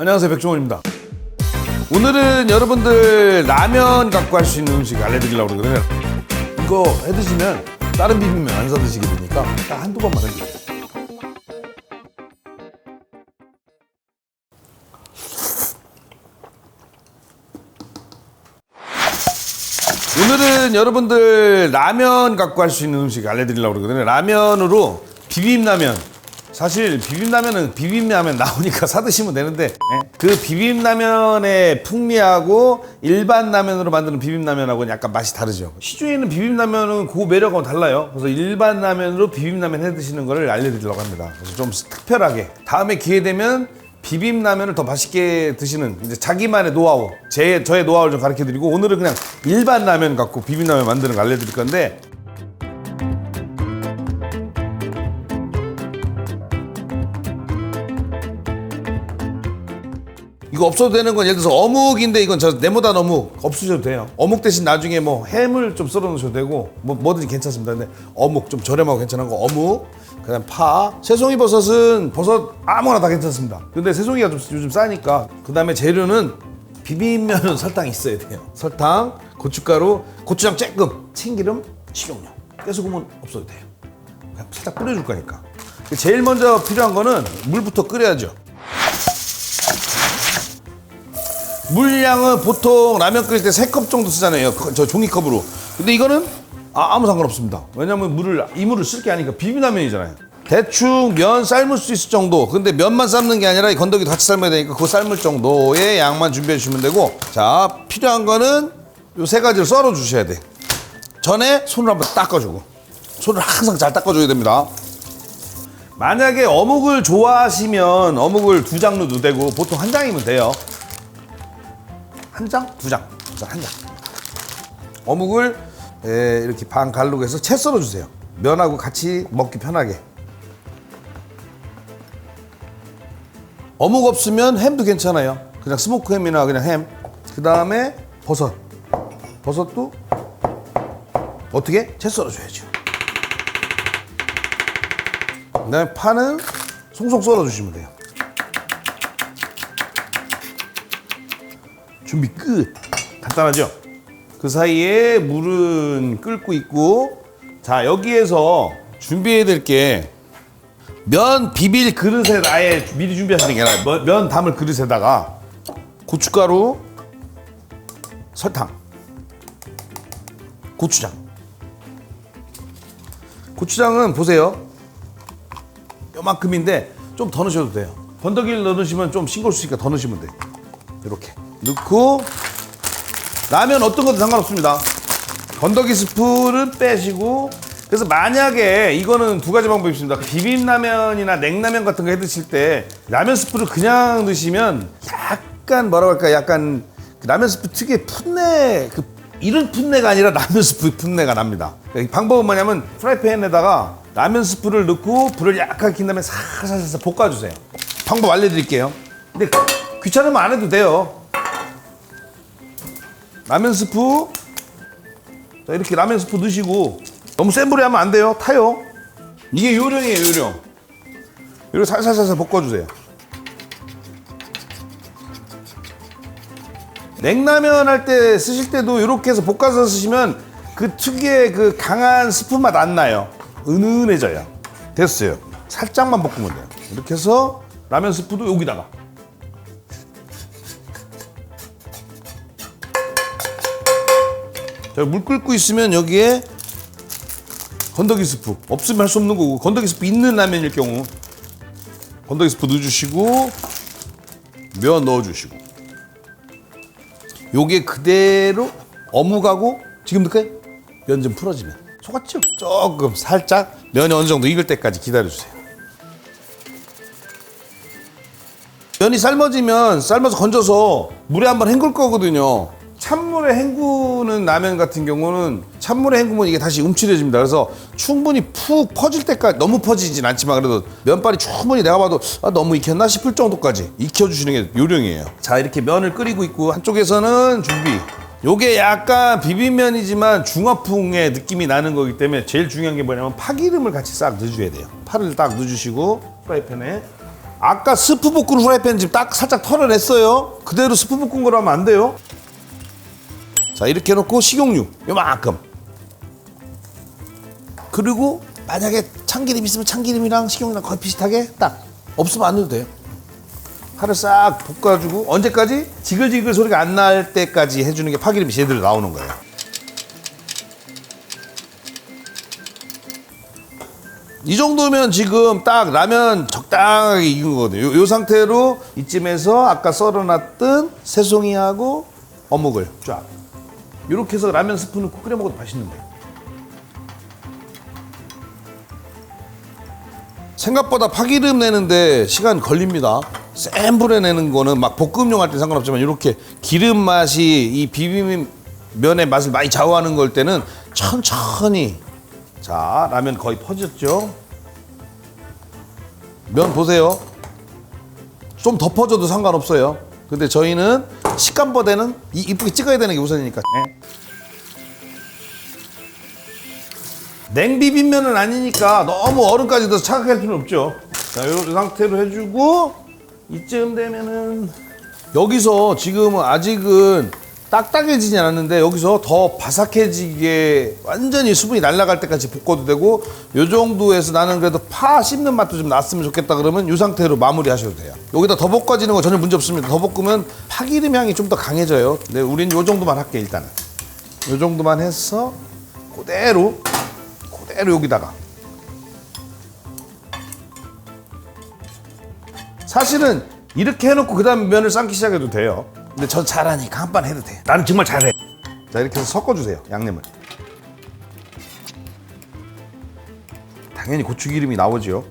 안녕하세요 백종원입니다. 오늘은 여러분들 라면 갖고 할 수 있는 음식 알려드리려고 그러거든요. 이거 해드시면 다른 비빔면 안 사드시게 되니까 딱 한두 번만 해주세요. 오늘은 여러분들 라면 갖고 할 수 있는 음식 알려드리려고 그러거든요. 라면으로 비빔라면 사실 비빔라면은 비빔라면 나오니까 사 드시면 되는데 예, 그 비빔라면의 풍미하고 일반 라면으로 만드는 비빔라면하고는 약간 맛이 다르죠. 시중에 있는 비빔라면은 그 매력하고 달라요. 그래서 일반 라면으로 비빔라면 해 드시는 거를 알려드리려고 합니다. 그래서 좀 특별하게. 다음에 기회 되면 비빔라면을 더 맛있게 드시는 이제 자기만의 노하우 제 저의 노하우를 좀 가르쳐 드리고 오늘은 그냥 일반 라면 갖고 비빔라면 만드는 거 알려드릴 건데 이거 없어도 되는 건 예를 들어서 어묵인데 이건 저 네모단 어묵 없으셔도 돼요. 어묵 대신 나중에 뭐 햄을 좀 썰어 놓으셔도 되고 뭐 뭐든지 괜찮습니다. 근데 어묵 좀 저렴하고 괜찮은 거 어묵 그다음 파 새송이 버섯은 버섯 아무거나 다 괜찮습니다. 근데 새송이가 좀 요즘 싸니까 그다음에 재료는 비빔면은 설탕이 있어야 돼요. 설탕, 고춧가루, 고추장 조금, 참기름, 식용유. 깨소금은 없어도 돼요. 그냥 살짝 뿌려줄 거니까. 제일 먼저 필요한 거는 물부터 끓여야죠. 물량은 보통 라면 끓일 때 세 컵 정도 쓰잖아요. 그- 저 종이컵으로. 근데 이거는 아, 아무 상관없습니다. 왜냐면 물을 이물을 쓸게 아니까 비빔라면이잖아요. 대충 면 삶을 수 있을 정도. 근데 면만 삶는 게 아니라 이 건더기도 같이 삶아야 되니까 그 삶을 정도의 양만 준비해 주시면 되고 자 필요한 거는 요 세 가지를 썰어 주셔야 돼. 전에 손을 한번 닦아주고 손을 항상 잘 닦아줘야 됩니다. 만약에 어묵을 좋아하시면 어묵을 두장 넣어도 되고 보통 한 장이면 돼요. 한 장, 두 장, 우선 한 장. 어묵을 에, 이렇게 반 갈르고 해서 채 썰어 주세요. 면하고 같이 먹기 편하게. 어묵 없으면 햄도 괜찮아요. 그냥 스모크 햄이나 그냥 햄. 그 다음에 버섯. 버섯도 어떻게? 채 썰어 줘야죠. 그 다음에 파는 송송 썰어 주시면 돼요. 준비 끝. 간단하죠? 그 사이에 물은 끓고 있고 자 여기에서 준비해야 될 게 면 비빌 그릇에 아예 미리 준비하시는 게 아니라 면- 면 담을 그릇에다가 고춧가루 설탕 고추장. 고추장은 보세요. 요만큼인데 좀 더 넣으셔도 돼요. 건더기를 넣으시면 좀 싱거울 수 있으니까 더 넣으시면 돼요. 이렇게 넣고 라면 어떤 것도 상관없습니다. 건더기 스프를 빼시고 그래서 만약에 이거는 두 가지 방법이 있습니다. 비빔라면이나 냉라면 같은 거 해 드실 때 라면 스프를 그냥 드시면 약간 뭐라고 할까 약간 그 라면 스프 특유의 풋내 그 이런 풋내가 아니라 라면 스프 풋내가 납니다. 이 방법은 뭐냐면 프라이팬에다가 라면 스프를 넣고 불을 약하게 킨 다음에 살살살살 볶아주세요. 방법 알려드릴게요. 근데 귀찮으면 안 해도 돼요. 라면 스프. 자 이렇게 라면 스프 넣으시고. 너무 센 불에 하면 안 돼요. 타요. 이게 요령이에요 요령. 이렇게 살살살살 볶아주세요. 냉라면 할 때 쓰실 때도 이렇게 해서 볶아서 쓰시면 그 특유의 그 강한 스프 맛 안 나요. 은은해져요. 됐어요. 살짝만 볶으면 돼요. 이렇게 해서 라면 스프도 여기다가 자, 물 끓고 있으면 여기에 건더기 스프 없으면 할 수 없는 거고 건더기 스프 있는 라면일 경우 건더기 스프 넣어주시고 면 넣어주시고 요게 그대로 어묵하고 지금 넣을까요? 면 좀 풀어지면 속았죠? 조금 살짝 면이 어느 정도 익을 때까지 기다려주세요 면이 삶아지면 삶아서 건져서 물에 한번 헹굴 거거든요. 찬물에 헹구는 라면 같은 경우는 찬물에 헹구면 이게 다시 움츠려집니다. 그래서 충분히 푹 퍼질 때까지 너무 퍼지진 않지만 그래도 면발이 충분히 내가 봐도 아, 너무 익혔나 싶을 정도까지 익혀주시는 게 요령이에요. 자 이렇게 면을 끓이고 있고 한쪽에서는 준비. 요게 약간 비빔면이지만 중화풍의 느낌이 나는 거기 때문에 제일 중요한 게 뭐냐면 파기름을 같이 싹 넣어줘야 돼요. 파를 딱 넣어주시고 프라이팬에 아까 스프 볶은 후라이팬 지금 딱 살짝 털어냈어요. 그대로 스프 볶은 거라면 안 돼요. 자 이렇게 해놓고 식용유 요만큼. 그리고 만약에 참기름 있으면 참기름이랑 식용유랑 거의 비슷하게 딱 없으면 안 넣어도 돼요. 파를 싹 볶아주고 언제까지 지글지글 소리가 안 날 때까지 해주는 게 파기름이 제대로 나오는 거예요. 이 정도면 지금 딱 라면 적당하게 익은 거거든요. 요, 요 상태로 이쯤에서 아까 썰어놨던 새송이하고 어묵을 쫙 이렇게 해서 라면 스프 넣고 끓여 먹어도 맛있는데. 생각보다 파기름 내는데 시간 걸립니다. 센 불에 내는 거는 막 볶음용 할 때 상관없지만 이렇게 기름 맛이 이 비빔면의 맛을 많이 좌우하는 걸 때는 천천히 자 라면 거의 퍼졌죠. 면 보세요. 좀더 퍼져도 상관없어요. 근데 저희는 식감보다는 이- 이쁘게 찍어야 되는 게 우선이니까. 네. 냉비빔면은 아니니까 너무 얼음까지 넣어서 차갑게 할 필요는 없죠. 자, 이 상태로 해주고 이쯤 되면은 여기서 지금은 아직은 딱딱해지진 않았는데 여기서 더 바삭해지게 완전히 수분이 날아갈 때까지 볶아도 되고 요 정도에서 나는 그래도 파 씹는 맛도 좀 났으면 좋겠다 그러면 이 상태로 마무리 하셔도 돼요. 여기다 더 볶아지는 거 전혀 문제 없습니다. 더 볶으면 파기름 향이 좀 더 강해져요. 근데 우린 요 정도만 할게 일단은. 요 정도만 해서 그대로 그대로 여기다가 사실은 이렇게 해놓고 그 다음에 면을 삶기 시작해도 돼요 근데 전 잘하니까 한 판 해도 돼 나는 정말 잘해. 자 이렇게 해서 섞어주세요 양념을. 당연히 고추기름이 나오죠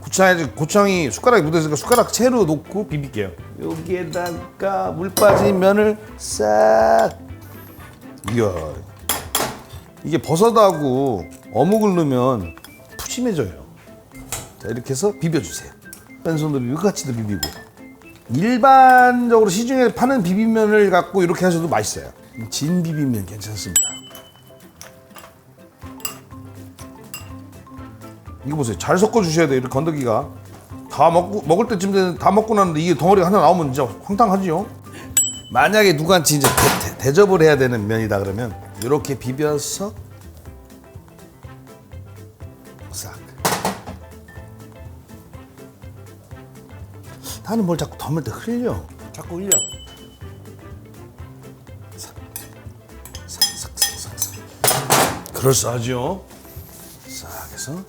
고추장에 고추장이 숟가락에 묻어있으니까 숟가락 채로 놓고 비빌게요. 여기에다가 물 빠진 면을 싹 이야 이게 버섯하고 어묵을 넣으면 푸짐해져요. 자 이렇게 해서 비벼주세요. 왼손으로 이같이 도 비비고 일반적으로 시중에 파는 비빔면을 갖고 이렇게 하셔도 맛있어요. 진 비빔면 괜찮습니다. 이거 보세요. 잘 섞어 주셔야 돼요. 이렇게 건더기가 다 먹고 먹을 때쯤 되면 다 먹고 나는데 이게 덩어리가 하나 나오면 진짜 황당하지요. 만약에 누구한테 이제 대, 대, 접을 해야 되는 면이다 그러면 이렇게 비벼서 나는 뭘 자꾸 덤을 때 흘려. 자꾸 흘려. 싹. 싹, 싹, 싹, 싹, 싹. 그럴싸하죠? 싹 해서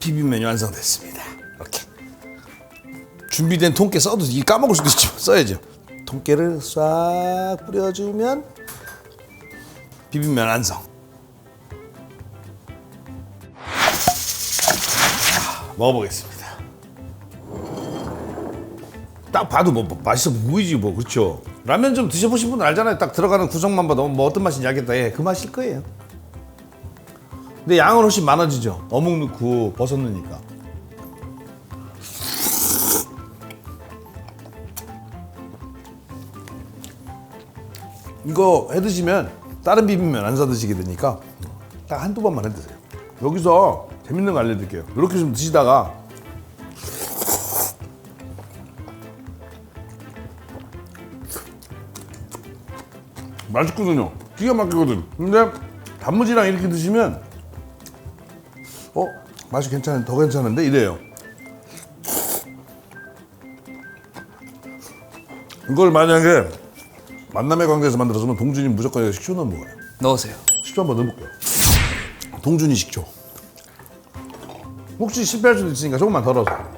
비빔면이 완성됐습니다. 이렇게. 준비된 통깨 써도 이 까먹을 수도 있죠. 써야죠. 통깨를 싹 뿌려주면 비빔면 완성. 자, 먹어보겠습니다. 딱 봐도 뭐, 뭐 맛있어 보이지 뭐 그렇죠. 라면 좀 드셔보신 분은 알잖아요. 딱 들어가는 구성만 봐도 뭐 어떤 맛인지 알겠다. 예, 그 맛일 거예요. 근데 양은 훨씬 많아지죠. 어묵 넣고 버섯 넣으니까. 이거 해 드시면 다른 비빔면 안 사 드시게 되니까 딱 한두 번만 해 드세요. 여기서 재밌는 거 알려드릴게요. 이렇게 좀 드시다가 맛있거든요. 기가 막히거든. 근데 단무지랑 이렇게 드시면 어 맛이 괜찮은 더 괜찮은데 이래요. 이걸 만약에 만남의 관계에서 만들었으면 동준이 무조건 식초 넣어 먹어요. 넣으세요. 식초 한번 넣어볼게요. 동준이 식초. 혹시 실패할 수도 있으니까 조금만 덜어서.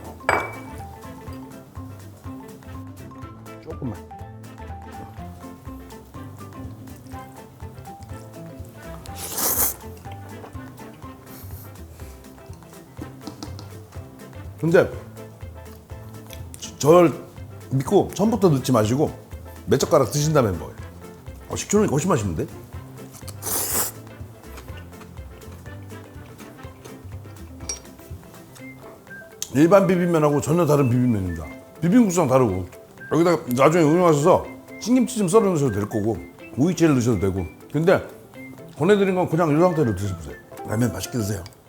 근데 저- 저를 믿고 처음부터 넣지 마시고 몇 젓가락 드신 다음에 먹어요. 어, 식초는 훨씬 맛있는데? 일반 비빔면하고 전혀 다른 비빔면입니다. 비빔국수랑 다르고 여기다가 나중에 응용하셔서 신김치 좀 썰어 넣으셔도 될 거고 오이채를 넣으셔도 되고 근데 보내드린 건 그냥 이 상태로 드셔보세요. 라면 맛있게 드세요. 음.